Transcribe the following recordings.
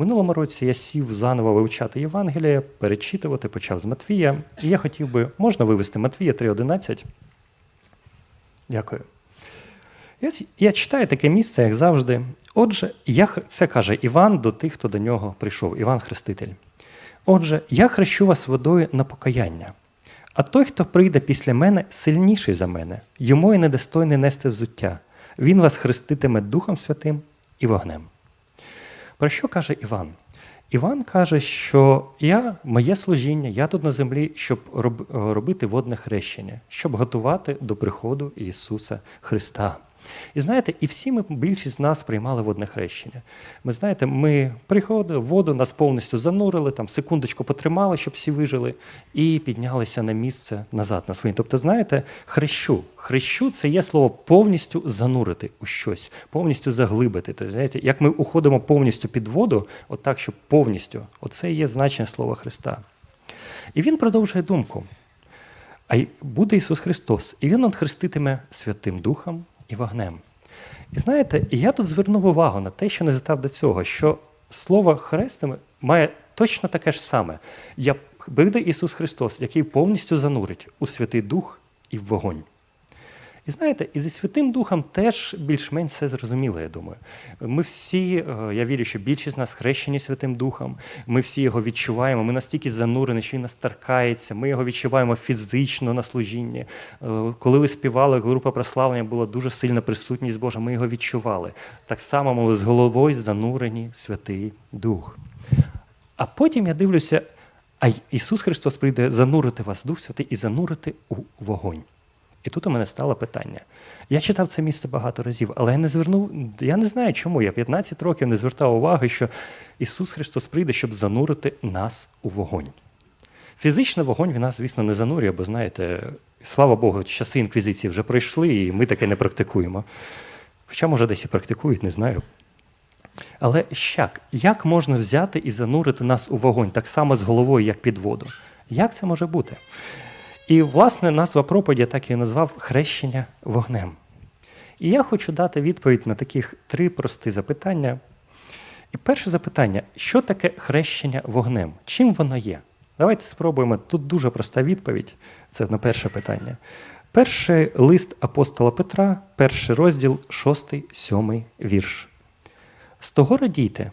Минулому році я сів заново вивчати Євангеліє, перечитувати, почав з Матвія. І я хотів би, можна вивести Матвія 3.11? Дякую. Я, я читаю таке місце, як завжди. Отже, я, це каже Іван до тих, хто до нього прийшов, Іван Хреститель. Отже, я хрещу вас водою на покаяння. А той, хто прийде після мене, сильніший за мене, йому і недостойний нести взуття. Він вас хреститиме Духом Святим і вогнем. Про що каже Іван? Іван каже, що я, моє служіння, я тут на землі, щоб роб- робити водне хрещення, щоб готувати до приходу Ісуса Христа. І знаєте, і всі ми, більшість з нас приймали водне хрещення. Ми знаєте, ми приходили, воду нас повністю занурили, там секундочку потримали, щоб всі вижили, і піднялися на місце назад на своє. Тобто, знаєте, хрещу. Хрещу це є слово повністю занурити у щось, повністю заглибити. Тобто, знаєте, як ми уходимо повністю під воду, отак, щоб повністю, оце є значення слова Христа. І він продовжує думку. А й буде Ісус Христос, і Він хреститиме Святим Духом і вогнем. І знаєте, я тут звернув увагу на те, що не звітав до цього, що слово хрестами має точно таке ж саме. Я Буде Ісус Христос, який повністю занурить у Святий Дух і в вогонь. І знаєте, і зі Святим Духом теж більш-менш все зрозуміло, я думаю. Ми всі, е, я вірю, що більшість з нас хрещені Святим Духом, ми всі його відчуваємо, ми настільки занурені, що він нас торкається, ми його відчуваємо фізично на служінні. Е, Коли ви співали, група прославлення була дуже сильна присутність Божа, ми його відчували. Так само ми з головою занурені Святий Дух. А потім я дивлюся, а Ісус Христос прийде занурити вас Дух Святий і занурити у вогонь. І тут у мене стало питання. Я читав це місце багато разів, але я не звернув, я не знаю чому. Я 15 років не звертав уваги, що Ісус Христос прийде, щоб занурити нас у вогонь. Фізично вогонь він нас, звісно, не занурює, бо знаєте, слава Богу, часи інквізиції вже пройшли, і ми таке не практикуємо. Хоча, може, десь і практикують, не знаю. Але як? Як можна взяти і занурити нас у вогонь так само з головою, як під воду? Як це може бути? І, власне, назва проповіді так і назвав хрещення вогнем. І я хочу дати відповідь на таких три прості запитання. І перше запитання: що таке хрещення вогнем? Чим воно є? Давайте спробуємо. Тут дуже проста відповідь. Це на перше питання. Перший лист апостола Петра, перший розділ, шостий, сьомий вірш. З того радійте,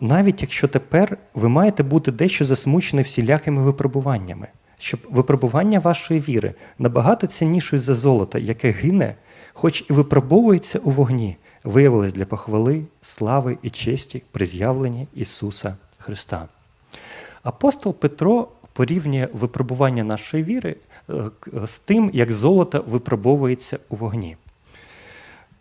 навіть якщо тепер ви маєте бути дещо засмучені всілякими випробуваннями, щоб випробування вашої віри набагато ціннішою за золото, яке гине, хоч і випробовується у вогні, виявилось для похвали, слави і честі при з'явленні Ісуса Христа. Апостол Петро порівнює випробування нашої віри е, з тим, як золото випробовується у вогні.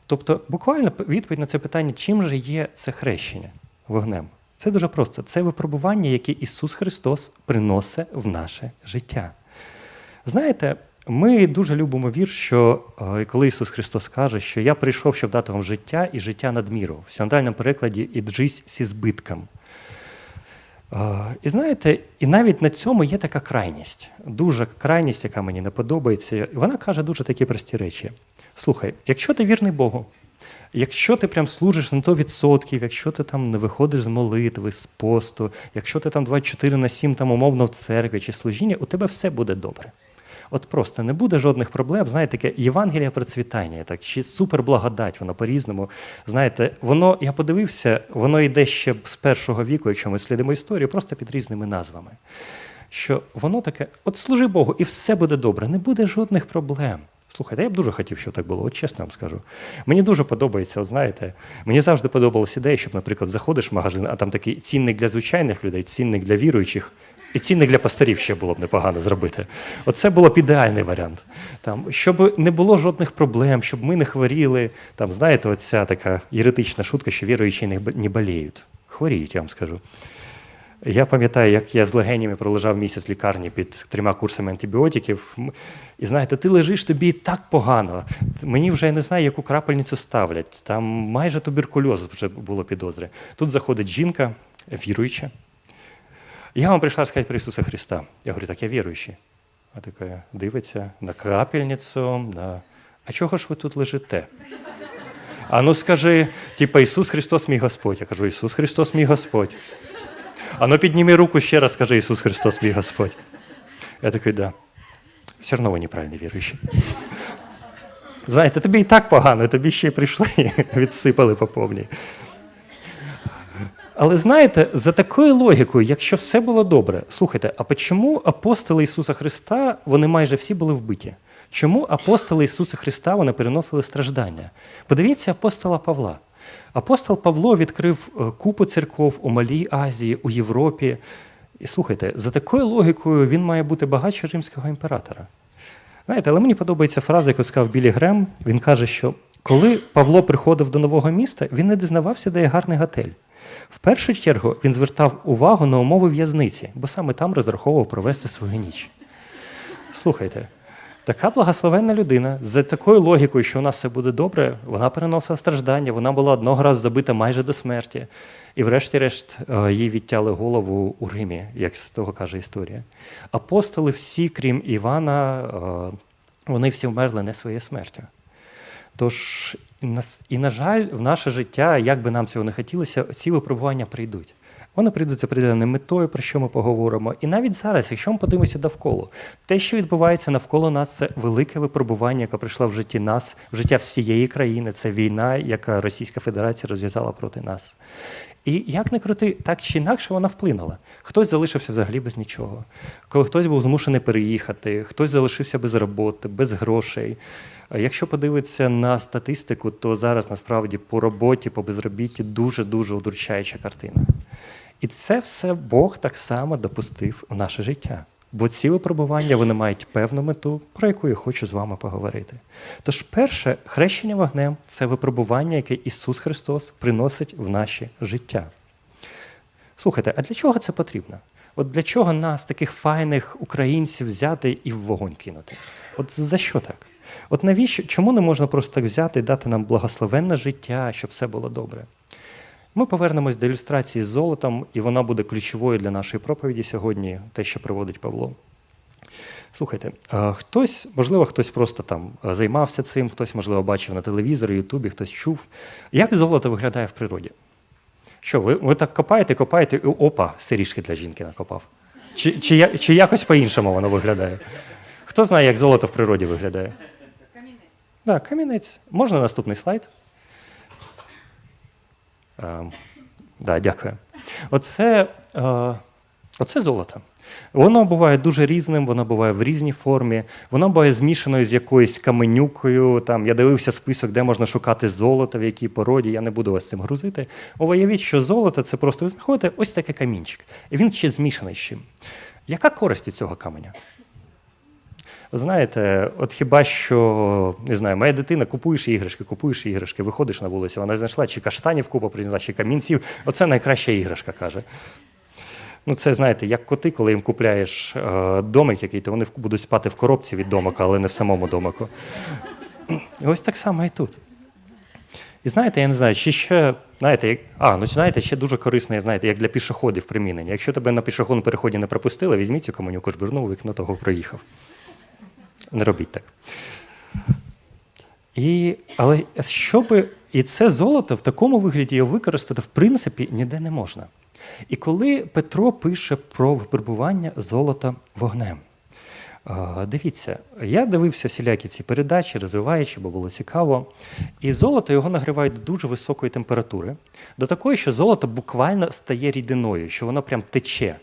Тобто, буквально відповідь на це питання, чим же є це хрещення вогнем? Це дуже просто. Це випробування, яке Ісус Христос приносить в наше життя. Знаєте, ми дуже любимо вірш, що е, коли Ісус Христос каже, що я прийшов, щоб дати вам життя і життя надміру. В синодальному перекладі «іджись зі збитком. Е, І знаєте, і навіть на цьому є така крайність, дуже крайність, яка мені не подобається. Вона каже дуже такі прості речі. Слухай, якщо ти вірний Богу, якщо ти прям служиш на 100%, якщо ти там не виходиш з молитви, з посту, якщо ти там 24 на 7 там умовно в церкві чи служінні, у тебе все буде добре. От просто не буде жодних проблем. Знаєте, таке Євангелія процвітання, так чи суперблагодать, воно по-різному. Знаєте, воно, я подивився, воно йде ще з першого віку, якщо ми слідимо історію, просто під різними назвами. Що воно таке, от служи Богу, і все буде добре, не буде жодних проблем. Слухайте, я б дуже хотів, щоб так було, от чесно вам скажу. Мені дуже подобається, от знаєте, мені завжди подобалася ідея, щоб, наприклад, заходиш в магазин, а там такий цінник для звичайних людей, цінник для віруючих, і цінник для пасторів ще було б непогано зробити. Оце було б ідеальний варіант. Там, щоб не було жодних проблем, щоб ми не хворіли. Там, знаєте, оця така єретична шутка, що віруючі не боліють. Хворіють, я вам скажу. Я пам'ятаю, як я з легенями пролежав місяць в лікарні під трьома курсами антибіотиків. І знаєте, ти лежиш тобі так погано. Мені вже я не знаю, яку крапельницю ставлять. Там майже туберкульоз вже було підозри. Тут заходить жінка, віруюча. Я вам прийшла сказати про Ісуса Христа. Я говорю, так я віруючий. А така дивиться на крапельницю, на... а чого ж ви тут лежите? А ну скажи, типа Ісус Христос мій Господь. Я кажу, Ісус Христос мій Господь. А ну підніми руку ще раз, скажи Ісус Христос мій Господь. Я такий, да. Все одно ви неправильно віруючі. Знаєте, тобі і так погано, тобі ще й прийшли, відсипали по повній. Але знаєте, за такою логікою, якщо все було добре, слухайте, а чому апостоли Ісуса Христа вони майже всі були вбиті? Чому апостоли Ісуса Христа вони переносили страждання? Подивіться апостола Павла. Апостол Павло відкрив е, купу церков у Малій Азії, у Європі. І слухайте, за такою логікою він має бути багатше римського імператора. Знаєте, але мені подобається фраза, яку сказав Білі Грем. Він каже, що коли Павло приходив до нового міста, він не дізнавався, де є гарний готель. В першу чергу він звертав увагу на умови в'язниці, бо саме там розраховував провести свою ніч. Слухайте, така благословенна людина за такою логікою, що у нас все буде добре, вона переносила страждання, вона була одного разу забита майже до смерті. І, врешті-решт, е, їй відтяли голову у Римі, як з того каже історія. Апостоли всі, крім Івана, е, вони всі вмерли не своєю смертю. Тож, і на, с- і, на жаль, в наше життя, як би нам цього не хотілося, ці випробування прийдуть. Вони прийдуть з определеною метою, про що ми поговоримо. І навіть зараз, якщо ми подивимося довкола, те, що відбувається навколо нас, це велике випробування, яке прийшло в житті нас, в життя всієї країни. Це війна, яка Російська Федерація розв'язала проти нас. І як не крути, так чи інакше вона вплинула. Хтось залишився взагалі без нічого, коли хтось був змушений переїхати, хтось залишився без роботи, без грошей. Якщо подивитися на статистику, то зараз насправді по роботі, по безробітті дуже дуже удручаюча картина. І це все Бог так само допустив в наше життя. Бо ці випробування вони мають певну мету, про яку я хочу з вами поговорити. Тож, перше, хрещення вогнем це випробування, яке Ісус Христос приносить в наше життя. Слухайте, а для чого це потрібно? От для чого нас, таких файних українців, взяти і в вогонь кинути? От за що так? От навіщо? Чому не можна просто так взяти і дати нам благословенне життя, щоб все було добре? Ми повернемось до ілюстрації з золотом, і вона буде ключовою для нашої проповіді сьогодні, те, що приводить Павло. Слухайте, хтось, можливо, хтось просто там займався цим, хтось, можливо, бачив на телевізорі, Ютубі, хтось чув. Як золото виглядає в природі? Що, ви, ви так копаєте, копаєте, і опа, сиріжки для жінки накопав. Чи, чи, я- чи якось по-іншому воно виглядає? Хто знає, як золото в природі виглядає? Камінець. Так, камінець. Можна наступний слайд? Ем, да, дякую. Оце, е, оце золото. Воно буває дуже різним, воно буває в різній формі, воно буває змішаною з якоюсь каменюкою. Там, я дивився список, де можна шукати золото, в якій породі, я не буду вас цим грузити. Уявіть, що золото це просто ви знаходите ось такий камінчик. І він ще змішаний з чим. Яка користь від цього каменя? Знаєте, от хіба що не знаю, моя дитина купуєш іграшки, купуєш іграшки, виходиш на вулицю, вона знайшла чи каштанів купа принесла, чи камінців. Оце найкраща іграшка, каже. Ну, це знаєте, як коти, коли їм купляєш е, домик, який, то вони будуть спати в коробці від домика, але не в самому домику. І ось так само і тут. І знаєте, я не знаю, чи ще, знаєте, як, а, ну знаєте, ще дуже корисне, знаєте, як для пішоходів примінення. Якщо тебе на пішохідному переході не пропустили, візьміть цю каменюку, жбурнув, вікно того проїхав. Не робіть так. І, але щоби, і це золото в такому вигляді його використати, в принципі, ніде не можна. І коли Петро пише про випробування золота вогнем, дивіться, я дивився всілякі ці передачі, розвиваючи, бо було цікаво. І золото його нагрівають до дуже високої температури, до такої, що золото буквально стає рідиною, що воно прям тече.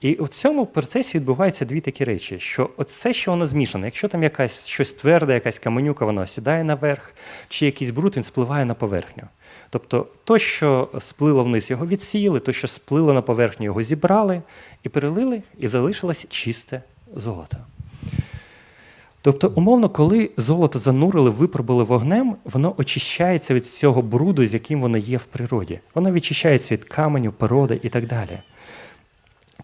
І в цьому процесі відбуваються дві такі речі: що все, що воно змішане, якщо там якась щось тверде, якась каменюка, воно осідає наверх, чи якийсь бруд, він спливає на поверхню. Тобто, то, що сплило вниз, його відсіяли, то, що сплило на поверхню, його зібрали і перелили, і залишилось чисте золото. Тобто, умовно, коли золото занурили, випробили вогнем, воно очищається від цього бруду, з яким воно є в природі. Воно відчищається від каменю, породи і так далі.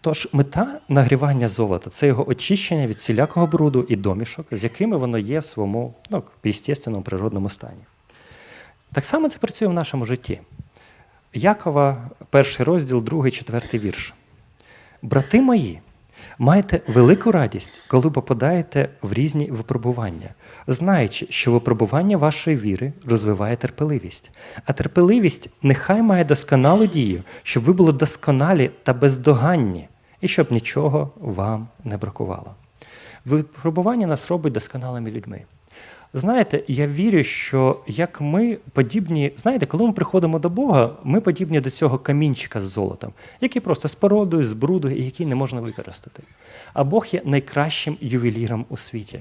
Тож мета нагрівання золота це його очищення від всілякого бруду і домішок, з якими воно є в своєму ну, естественному природному стані. Так само це працює в нашому житті. Якова, перший розділ, другий, четвертий вірш. Брати мої, Майте велику радість, коли попадаєте в різні випробування, знаючи, що випробування вашої віри розвиває терпеливість. А терпеливість нехай має досконалу дію, щоб ви були досконалі та бездоганні, і щоб нічого вам не бракувало. Випробування нас робить досконалими людьми. Знаєте, я вірю, що як ми подібні, знаєте, коли ми приходимо до Бога, ми подібні до цього камінчика з золотом, який просто з породою, з бруду і який не можна використати. А Бог є найкращим ювеліром у світі.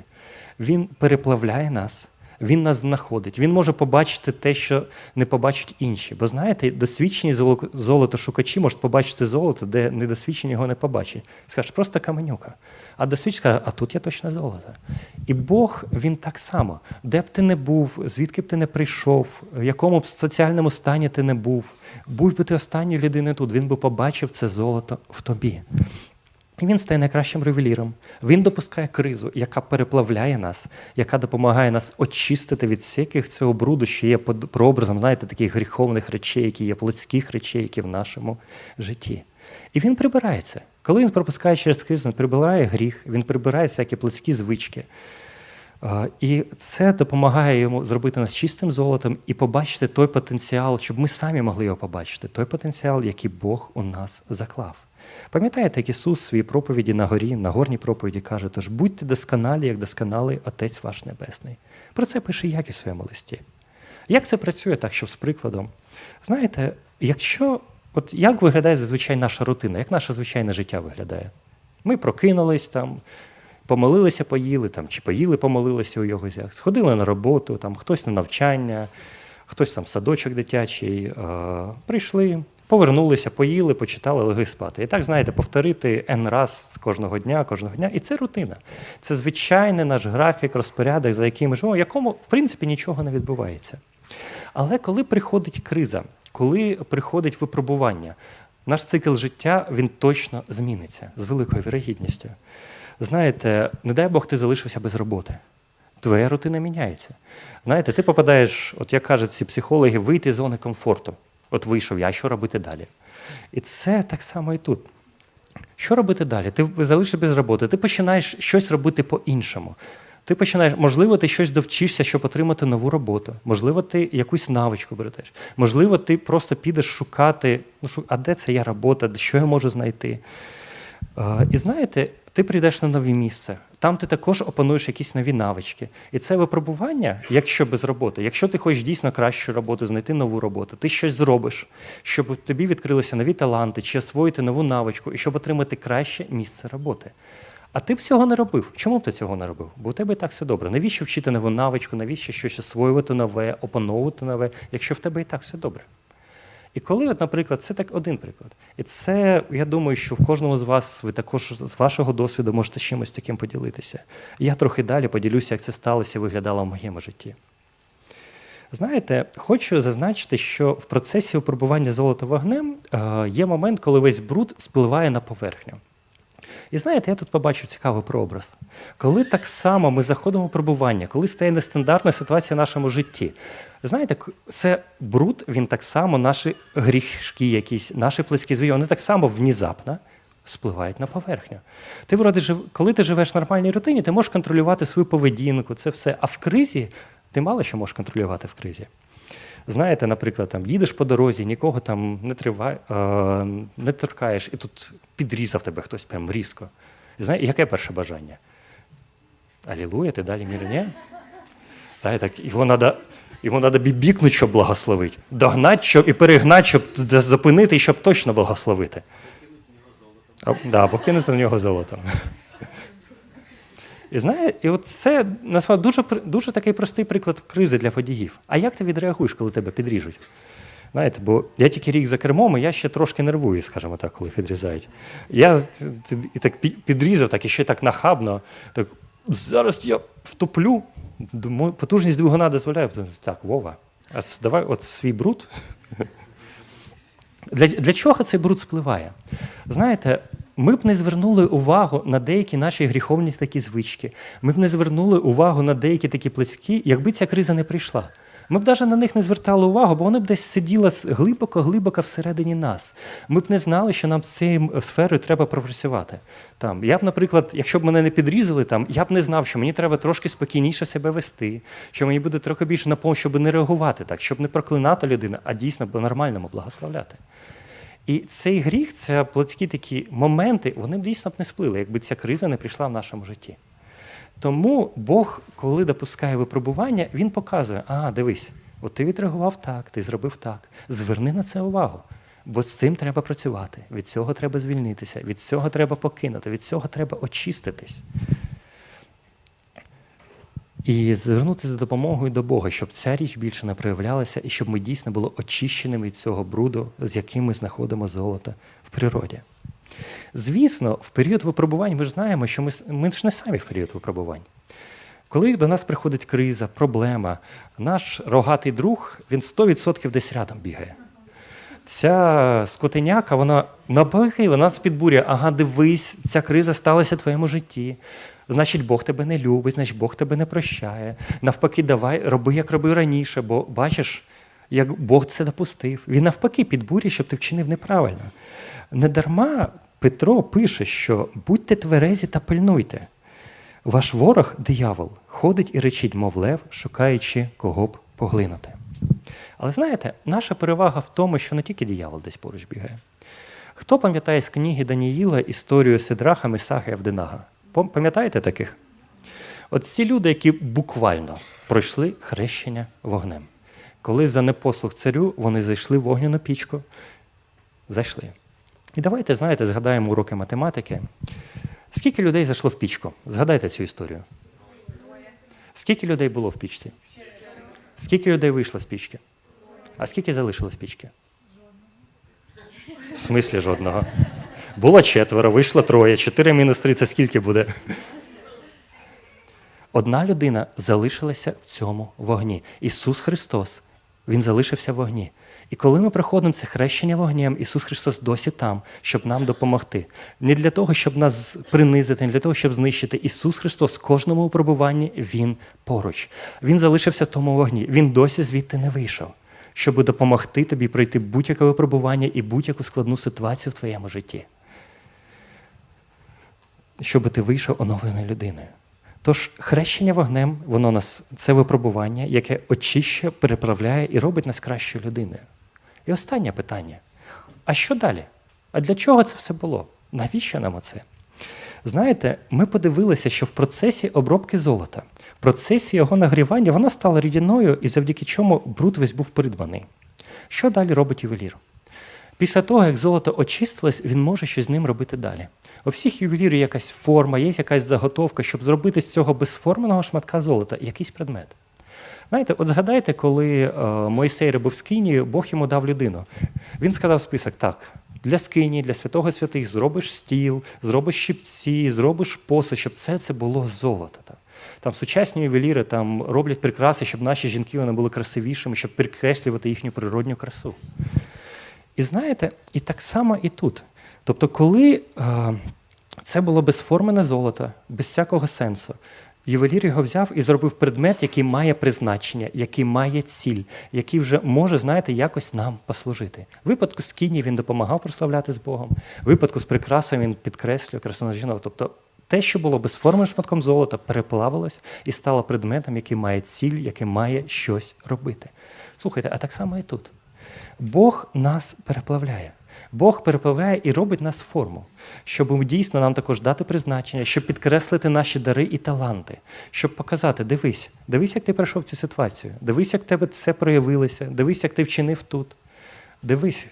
Він переплавляє нас, він нас знаходить. Він може побачити те, що не побачать інші. Бо знаєте, досвідчені золотошукачі можуть побачити золото, де недосвідчені його не побачать. Скажеш, просто каменюка. А досвідчений скаже, а тут є точно золото. І Бог він так само, де б ти не був, звідки б ти не прийшов, в якому б соціальному стані ти не був, будь би ти останньою людиною тут, він би побачив це золото в тобі. І він стає найкращим ревеліром. Він допускає кризу, яка переплавляє нас, яка допомагає нас очистити від всяких цього бруду, що є прообразом, знаєте, таких гріховних речей, які є плотських речей, які в нашому житті. І він прибирається. Коли він пропускає через кризу, він прибирає гріх, він прибирає всякі плотські звички. І це допомагає йому зробити нас чистим золотом і побачити той потенціал, щоб ми самі могли його побачити, той потенціал, який Бог у нас заклав. Пам'ятаєте, як Ісус в своїй проповіді на горі, на горній проповіді каже, тож будьте досконалі, як досконалий Отець ваш Небесний. Про це пише Як у своєму листі. Як це працює так, що з прикладом? Знаєте, якщо от як виглядає зазвичай наша рутина, як наше звичайне життя виглядає? Ми прокинулись там, помолилися, поїли, там, чи поїли, помолилися у його зях, сходили на роботу, там, хтось на навчання, хтось там в садочок дитячий, е, прийшли, повернулися, поїли, почитали, легли спати. І так, знаєте, повторити N раз кожного дня, кожного дня. І це рутина. Це звичайний наш графік, розпорядок, за яким ми живемо, в якому, в принципі, нічого не відбувається. Але коли приходить криза, коли приходить випробування, наш цикл життя він точно зміниться з великою вірогідністю. Знаєте, не дай Бог, ти залишився без роботи. Твоя рутина міняється. Знаєте, ти попадаєш, от як кажуть ці психологи, вийти з зони комфорту. От вийшов я, що робити далі? І це так само і тут. Що робити далі? Ти залишишся без роботи, ти починаєш щось робити по-іншому. Ти починаєш, можливо, ти щось довчишся, щоб отримати нову роботу. Можливо, ти якусь навичку береш. Можливо, ти просто підеш шукати, ну, а де це є робота, що я можу знайти. Е, І знаєте, ти прийдеш на нове місце. Там ти також опануєш якісь нові навички. І це випробування, якщо без роботи. Якщо ти хочеш дійсно кращу роботу, знайти нову роботу, ти щось зробиш, щоб тобі відкрилися нові таланти, чи освоїти нову навичку, і щоб отримати краще місце роботи. А ти б цього не робив. Чому б ти цього не робив? Бо у тебе і так все добре. Навіщо вчити нову навичку, навіщо щось освоювати нове, опановувати нове, якщо в тебе і так все добре? І коли, от, наприклад, це так один приклад. І це, я думаю, що в кожному з вас, ви також з вашого досвіду можете чимось таким поділитися. Я трохи далі поділюся, як це сталося і виглядало в моєму житті. Знаєте, хочу зазначити, що в процесі випробування золота вогнем е, є момент, коли весь бруд спливає на поверхню. І знаєте, я тут побачив цікавий прообраз. Коли так само ми заходимо в пробування, коли стає нестандартна ситуація в нашому житті. Знаєте, це бруд, він так само, наші грішки якісь, наші плески звії, вони так само внезапно спливають на поверхню. Ти вроде коли ти живеш в нормальній рутині, ти можеш контролювати свою поведінку, це все. А в кризі ти мало що можеш контролювати в кризі. Знаєте, наприклад, там їдеш по дорозі, нікого там не триває, е, не торкаєш, і тут підрізав тебе хтось прям різко. Знаєте, яке перше бажання? Алілуя, ти далі? Та, так, його треба треба бібікнути, щоб благословити, догнати щоб, і перегнати, щоб зупинити щоб точно благословити. А, да, або кинути в нього золото. І знає, і от це насправді дуже, дуже такий простий приклад кризи для водіїв. А як ти відреагуєш, коли тебе підріжуть? Знаєте, бо я тільки рік за кермом, і я ще трошки нервую, скажімо так, коли підрізають. Я і так підрізав, так і ще так нахабно. Так, зараз я втоплю. Потужність двигуна дозволяє. Так, Вова, а давай от свій бруд. Для, для чого цей бруд спливає? Знаєте, ми б не звернули увагу на деякі наші гріховні такі звички. Ми б не звернули увагу на деякі такі плецькі, якби ця криза не прийшла. Ми б навіть на них не звертали увагу, бо вони б десь сиділи глибоко-глибоко всередині нас. Ми б не знали, що нам з цією сферою треба пропрацювати. Там, Я б, наприклад, якщо б мене не підрізали, там, я б не знав, що мені треба трошки спокійніше себе вести, що мені буде трохи більше наповнено, щоб не реагувати так, щоб не проклинати людину, а дійсно по-нормальному благословляти. І цей гріх, це плотські такі моменти, вони б дійсно б не сплили, якби ця криза не прийшла в нашому житті. Тому Бог, коли допускає випробування, Він показує: а, дивись, от ти відреагував так, ти зробив так. Зверни на це увагу. Бо з цим треба працювати, від цього треба звільнитися, від цього треба покинути, від цього треба очиститись. І звернутися за допомогою до Бога, щоб ця річ більше не проявлялася, і щоб ми дійсно були очищеними від цього бруду, з яким ми знаходимо золото в природі. Звісно, в період випробувань ми ж знаємо, що ми, ми ж не самі в період випробувань. Коли до нас приходить криза, проблема, наш рогатий друг, він 100% десь рядом бігає. Ця скотиняка, вона набігає, вона нас підбурює, ага, дивись, ця криза сталася в твоєму житті. Значить, Бог тебе не любить, значить Бог тебе не прощає. Навпаки, давай, роби, як робив раніше, бо бачиш, як Бог це допустив. Він навпаки підбурює, щоб ти вчинив неправильно. Недарма Петро пише, що будьте тверезі та пильнуйте. Ваш ворог, диявол, ходить і речить, мов лев, шукаючи кого б поглинути. Але знаєте, наша перевага в тому, що не тільки диявол десь поруч бігає. Хто пам'ятає з книги Даніїла історію Сидраха, Месаха і Авдинага? Пам'ятаєте таких? От ці люди, які буквально пройшли хрещення вогнем. Коли за непослух царю вони зайшли в вогняну пічку, зайшли. І давайте, знаєте, згадаємо уроки математики. Скільки людей зайшло в пічку? Згадайте цю історію. Скільки людей було в пічці? Скільки людей вийшло з пічки? А скільки залишилось пічки? В смислі жодного. Було четверо, вийшло троє. Чотири мінус три це скільки буде? Одна людина залишилася в цьому вогні. Ісус Христос, Він залишився в вогні. І коли ми проходимо це хрещення вогнем, Ісус Христос досі там, щоб нам допомогти. Не для того, щоб нас принизити, не для того, щоб знищити. Ісус Христос в кожному випробуванні Він поруч. Він залишився в тому вогні. Він досі звідти не вийшов, щоб допомогти тобі пройти будь-яке випробування і будь-яку складну ситуацію в твоєму житті. Щоб ти вийшов оновленою людиною. Тож хрещення вогнем, воно нас це випробування, яке очищує, переправляє і робить нас кращою людиною. І останнє питання: а що далі? А для чого це все було? Навіщо нам оце? Знаєте, ми подивилися, що в процесі обробки золота, в процесі його нагрівання, воно стало рідяною, і завдяки чому бруд весь був придбаний. Що далі робить ювелір? Після того, як золото очистилось, він може щось з ним робити далі. У всіх ювелірів якась форма, є якась заготовка, щоб зробити з цього безформеного шматка золота якийсь предмет. Знаєте, от згадайте, коли е, Мойсей робив скині, Бог йому дав людину. Він сказав список: так, для скині, для святого святих зробиш стіл, зробиш щипці, зробиш посуд, щоб все це було золото. Там сучасні ювеліри там роблять прикраси, щоб наші жінки вони були красивішими, щоб підкреслювати їхню природню красу. І знаєте, і так само і тут. Тобто, коли е, це було безформене золото, без всякого сенсу, ювелір його взяв і зробив предмет, який має призначення, який має ціль, який вже може, знаєте, якось нам послужити. В випадку з кіні він допомагав прославляти з Богом, в випадку з прикрасою він підкреслює красу жінок. Тобто те, що було безформеним шматком золота, переплавилось і стало предметом, який має ціль, який має щось робити. Слухайте, а так само і тут. Бог нас переплавляє. Бог переплавляє і робить нас форму, щоб дійсно нам також дати призначення, щоб підкреслити наші дари і таланти, щоб показати: дивись, дивись, як ти пройшов цю ситуацію, дивись, як тебе це проявилося, дивись, як ти вчинив тут. Дивись,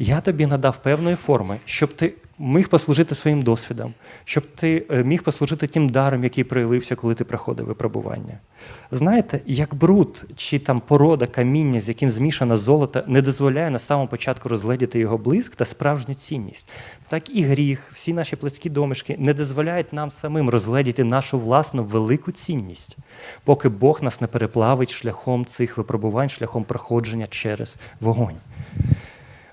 я тобі надав певної форми, щоб ти міг послужити своїм досвідом, щоб ти е, міг послужити тим даром, який проявився, коли ти проходив випробування. Знаєте, як бруд чи там порода каміння, з яким змішано золото, не дозволяє на самому початку розгледіти його блиск та справжню цінність, так і гріх, всі наші плецькі домішки не дозволяють нам самим розгледіти нашу власну велику цінність, поки Бог нас не переплавить шляхом цих випробувань, шляхом проходження через вогонь.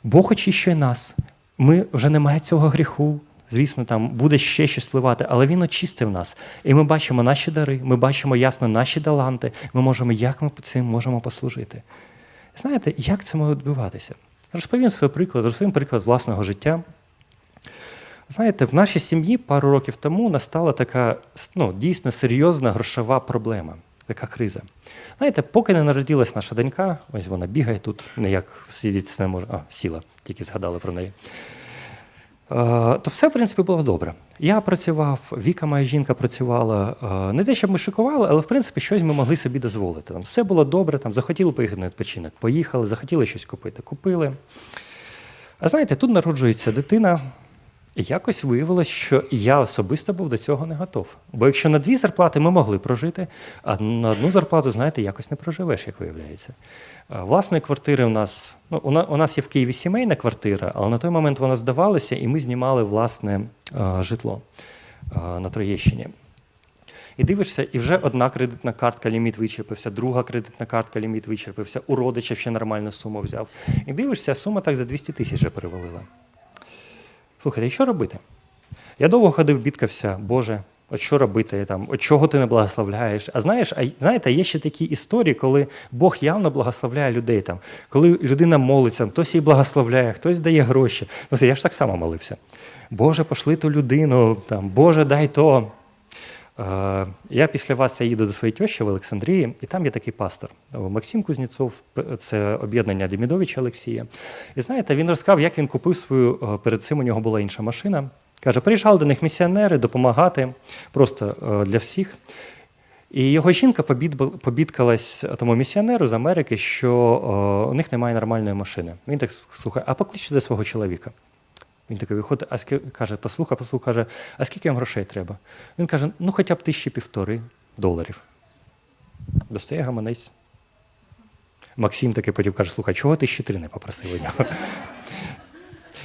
Бог очищує нас. Ми вже немає цього гріху, звісно, там буде ще щось впливати, але він очистив нас. І ми бачимо наші дари, ми бачимо ясно наші таланти, ми можемо, як ми цим можемо послужити. Знаєте, як це може відбуватися? Розповім свій приклад, розповім приклад власного життя. Знаєте, в нашій сім'ї пару років тому настала така ну, дійсно серйозна грошова проблема, така криза. Знаєте, поки не народилась наша донька, ось вона бігає тут, ніяк сидіти не може. А, сіла, тільки згадали про неї. Е, То все, в принципі, було добре. Я працював, Віка, моя жінка, працювала. Е, Не те, щоб ми шикували, але в принципі щось ми могли собі дозволити. Там все було добре, там захотіли поїхати на відпочинок, поїхали, захотіли щось купити, купили. А знаєте, тут народжується дитина, якось виявилось, що я особисто був до цього не готов. Бо якщо на дві зарплати ми могли прожити, а на одну зарплату, знаєте, якось не проживеш, як виявляється. Власної квартири у нас, ну, у нас є в Києві сімейна квартира, але на той момент вона здавалася, і ми знімали власне житло на Троєщині. І дивишся, і вже одна кредитна картка ліміт вичерпався, друга кредитна картка ліміт вичерпався, у родича ще нормальну суму взяв. І дивишся, сума так за 200 тисяч вже перевалила. Слухайте, що робити? Я довго ходив, бідкався, Боже, от що робити там, от чого ти не благословляєш? А знаєш, а знаєте, є ще такі історії, коли Бог явно благословляє людей там, коли людина молиться, хтось її благословляє, хтось дає гроші. Ну, я ж так само молився. Боже, пошли ту людину, там, Боже, дай то. Е, Я після вас я їду до своєї тещі в Олександрії, і там є такий пастор Максим Кузнєцов, це об'єднання Демідовича Олексія. І знаєте, він розказав, як він купив свою е, перед цим. У нього була інша машина. Каже, приїжджали до них місіонери допомагати просто е, для всіх. І його жінка побідкалась тому місіонеру з Америки, що у них немає нормальної машини. Він так слухає, а покличте свого чоловіка. Він такий виходить, а ски- каже, послухай, послухай, каже, а скільки вам грошей треба? Він каже, ну хоча б тисячі півтори доларів. Достає гаманець. Максим таки потім каже, слухай, чого ти ще три не попросив у нього?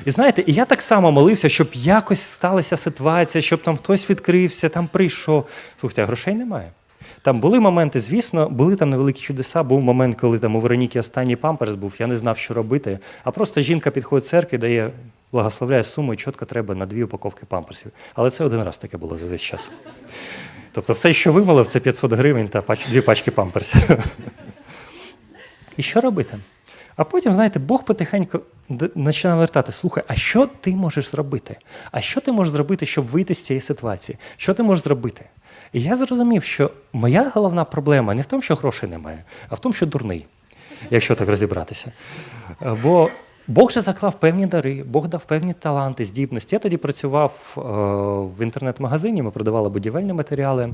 І знаєте, і я так само молився, щоб якось сталася ситуація, щоб там хтось відкрився, там прийшов. Слухайте, а грошей немає. Там були моменти, звісно, були там невеликі чудеса. Був момент, коли там у Вероніки останній памперс був, я не знав, що робити. А просто жінка підходить в церкві, дає, благословляє суму, і чітко треба на дві упаковки памперсів. Але це один раз таке було за весь час. Тобто, все, що вимолив, це 500 гривень та дві пачки памперсів. І що робити? А потім, знаєте, Бог потихеньку починає вертати. Слухай, а що ти можеш зробити? А що ти можеш зробити, щоб вийти з цієї ситуації? Що ти можеш зробити? І я зрозумів, що моя головна проблема не в тому, що грошей немає, а в тому, що дурний, якщо так розібратися. Бо Бог же заклав певні дари, Бог дав певні таланти, здібності. Я тоді працював е, в інтернет-магазині, ми продавали будівельні матеріали.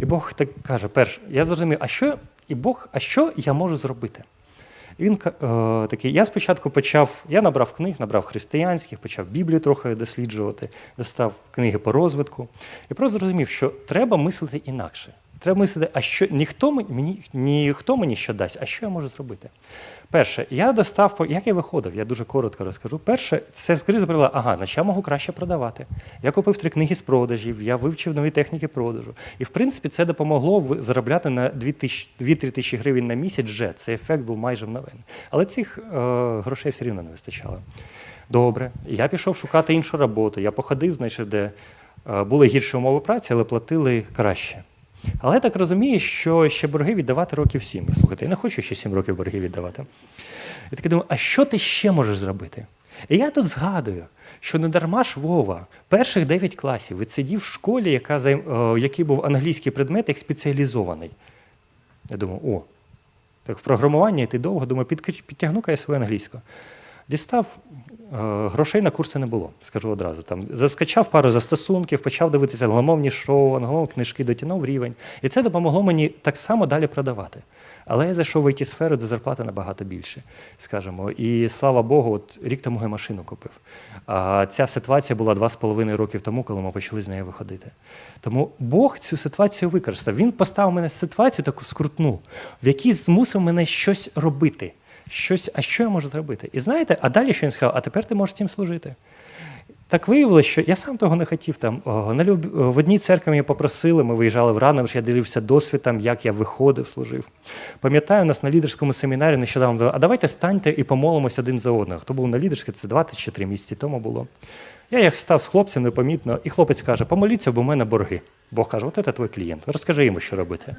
І Бог так каже: перш, я зрозумів, а що і Бог, а що я можу зробити? І він е, такий, я спочатку почав, я набрав книг, набрав християнських, почав Біблію трохи досліджувати, достав книги по розвитку. І просто зрозумів, що треба мислити інакше. Треба мислити, а що ніхто мені, ніхто мені що дасть, а що я можу зробити? Перше, я достав, як я виходив, я дуже коротко розкажу. Перше, це криза привела, ага, на що я можу краще продавати. Я купив три книги з продажів, я вивчив нові техніки продажу. І в принципі це допомогло в- заробляти на 2-3 тисячі гривень на місяць вже. Цей ефект був майже мгновенний. Але цих е, грошей все рівно не вистачало. Добре, я пішов шукати іншу роботу. Я походив, знайшов, де е, були гірші умови праці, але платили краще. Але я так розумію, що ще борги віддавати років сім. Слухайте, я не хочу ще сім років борги віддавати. Я таки думаю, а що ти ще можеш зробити? І я тут згадую, що не дарма ж Вова перших 9 класів відсидів в школі, яка, е, який був англійський предмет, як спеціалізований. Я думаю, о, так в програмуванні йти довго, думаю, підтягну-ка я свою англійську. Дістав грошей на курси не було, скажу одразу. Там заскачав пару застосунків, почав дивитися англомовні шоу, англомовні книжки, дотягнув рівень. І це допомогло мені так само далі продавати. Але я зайшов в it сферу де зарплата набагато більше, скажімо. І слава Богу, от рік тому я машину купив. А ця ситуація була два з половиною років тому, коли ми почали з неї виходити. Тому Бог цю ситуацію використав. Він поставив мене в ситуацію таку скрутну, в якій змусив мене щось робити. Щось, а що я можу зробити? І знаєте, а далі що він сказав, а тепер ти можеш цим служити. так виявилося, що я сам того не хотів. Там на люб... в одній церкві мені попросили, ми виїжджали в Радомиш, я дивився досвідом, як я виходив, служив. Пам'ятаю, у нас на лідерському семінарі нещодавно, а давайте станьте і помолимося один за одного. Хто був на лідерській, це 20 чи 3 місяці тому було. Я як став з хлопцем непомітно, і хлопець каже: помоліться, бо в мене борги. Бог каже, от це твій клієнт, розкажи йому, що робити.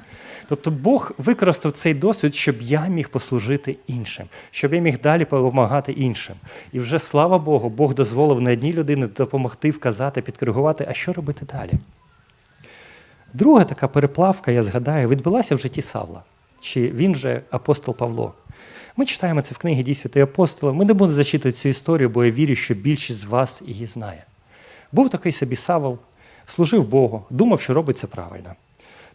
Тобто Бог використав цей досвід, щоб я міг послужити іншим, щоб я міг далі допомагати іншим. І вже слава Богу, Бог дозволив не одній людині допомогти, вказати, підкоригувати, а що робити далі. Друга така переплавка, я згадаю, відбулася в житті Савла, чи він же апостол Павло. Ми читаємо це в книгі «Дій святий апостола. Ми не будемо зачитувати цю історію, бо я вірю, що більшість з вас її знає. Був такий собі Савол, служив Богу, думав, що робить це правильно.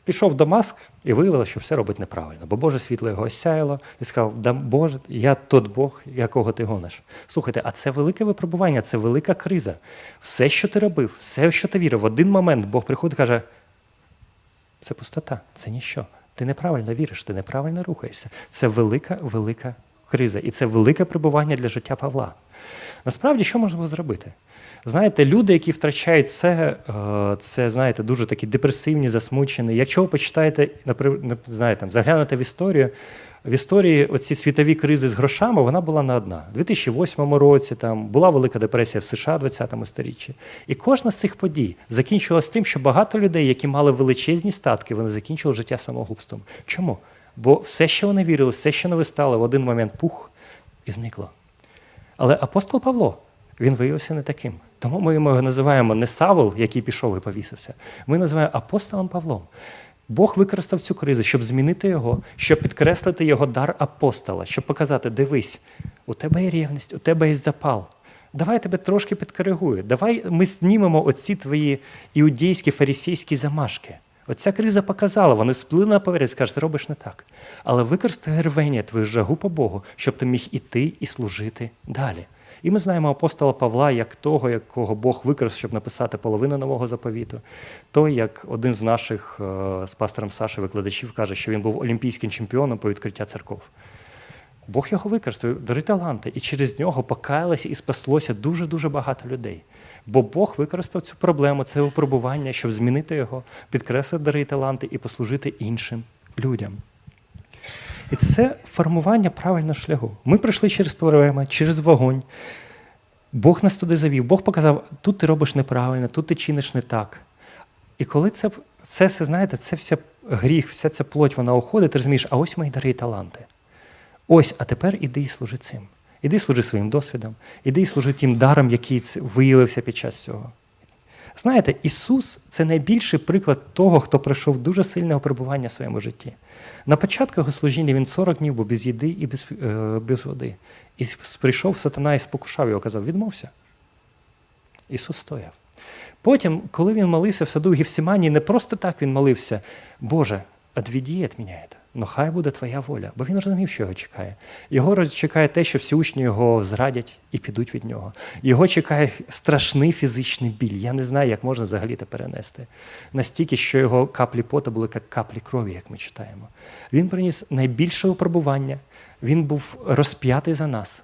Пішов в Дамаск і виявилося, що все робить неправильно, бо Боже світло його осяяло і сказав: «Да, Боже, я тот Бог, якого ти гониш. Слухайте, а це велике випробування, це велика криза. Все, що ти робив, все, що ти вірив, в один момент Бог приходить і каже: це пустота, це ніщо. Ти неправильно віриш, ти неправильно рухаєшся. Це велика, велика криза. І це велике прибування для життя Павла. Насправді, що можна зробити? Знаєте, люди, які втрачають це, е, це знаєте, дуже такі депресивні, засмучені. Якщо ви почитаєте, наприклад, знаєте, заглянете в історію, в історії оці світові кризи з грошами вона була не одна. У 2008 році там була велика депресія в США в 20 сторіччі. І кожна з цих подій закінчувалася тим, що багато людей, які мали величезні статки, вони закінчили життя самогубством. Чому? Бо все, що вони вірили, все, що не стали, в один момент пух і зникло. Але апостол Павло, він виявився не таким. Тому ми його називаємо не Савол, який пішов і повісився. Ми називаємо апостолом Павлом. Бог використав цю кризу, щоб змінити його, щоб підкреслити його дар апостола, щоб показати: дивись, у тебе є рівність, у тебе є запал. Давай я тебе трошки підкоригую. Давай ми знімемо оці твої іудейські фарисійські замашки. Оця криза показала, вони сплили на поверхність, скажуть, робиш не так. Але використай рвення, твою жагу по Богу, щоб ти міг іти і служити далі. І ми знаємо апостола Павла як того, якого Бог використав, щоб написати половину нового заповіту. Той, як один з наших е, з пастором Саші викладачів каже, що він був олімпійським чемпіоном по відкриття церков. Бог його використав, дари таланти, і через нього покаялося і спаслося дуже-дуже багато людей. Бо Бог використав цю проблему, це випробування, щоб змінити його, підкреслити дари таланти і послужити іншим людям. І це формування правильного шляху. Ми пройшли через проблеми, через вогонь. Бог нас туди завів, Бог показав, тут ти робиш неправильно, тут ти чиниш не так. І коли це, це все, знаєте, це вся гріх, вся ця плоть, вона уходить, ти розумієш, а ось мої дари і таланти. Ось, а тепер іди і служи цим. Іди служи своїм досвідом, іди і служи тим даром, який виявився під час цього. Знаєте, Ісус це найбільший приклад того, хто пройшов дуже сильне перебування в своєму житті. На початку його служіння він 40 днів був без їди і без, е, без води. І прийшов сатана і спокушав його, казав, відмовся. Ісус стояв. Потім, коли він молився в саду гівсімані, не просто так він молився, Боже, відведи від мене це. Ну хай буде твоя воля, бо він розумів, що його чекає. Його чекає те, що всі учні його зрадять і підуть від нього. Його чекає страшний фізичний біль. Я не знаю, як можна взагалі це перенести. Настільки, що його каплі пота були як каплі крові, як ми читаємо. Він приніс найбільше випробування, він був розп'ятий за нас.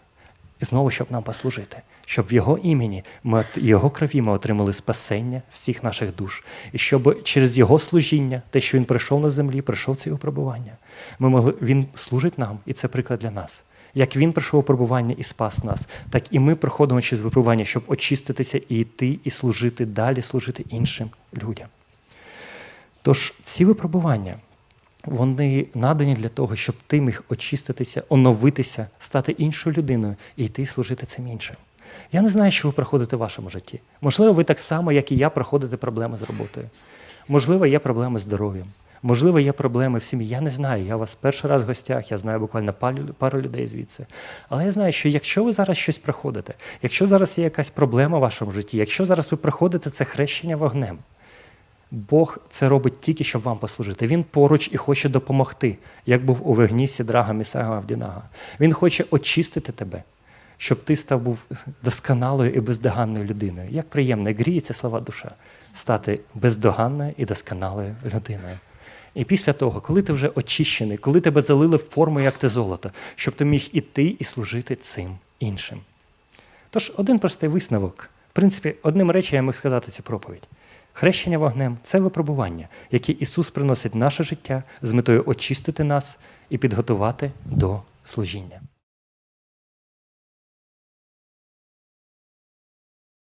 Знову, щоб нам послужити, щоб в Його імені, ми, Його крові ми отримали спасення всіх наших душ. І щоб через Його служіння, те, що Він прийшов на землі, прийшов це випробування, ми могли, Він служить нам, і це приклад для нас. Як Він пройшов випробування і спас нас, так і ми проходимо через випробування, щоб очиститися і йти, і служити далі, служити іншим людям. Тож ці випробування вони надані для того, щоб ти міг очиститися, оновитися, стати іншою людиною і йти служити цим іншим. Я не знаю, що ви проходите в вашому житті. Можливо, ви так само, як і я, проходите проблеми з роботою. Можливо, є проблеми з здоров'ям. Можливо, є проблеми в сім'ї. Я не знаю. Я у вас перший раз в гостях, я знаю буквально пару людей звідси. Але я знаю, що якщо ви зараз щось проходите, якщо зараз є якась проблема в вашому житті, якщо зараз ви проходите це хрещення вогнем, Бог це робить тільки, щоб вам послужити. Він поруч і хоче допомогти, як був у вогні Сідрага, Місага, Авдінага. Він хоче очистити тебе, щоб ти став був досконалою і бездоганною людиною. Як приємно, гріється слова душа, стати бездоганною і досконалою людиною. І після того, коли ти вже очищений, коли тебе залили в форму, як ти золото, щоб ти міг іти і служити цим іншим. Тож один простий висновок В принципі, одним речем я міг сказати цю проповідь. Хрещення вогнем це випробування, яке Ісус приносить в наше життя з метою очистити нас і підготувати до служіння.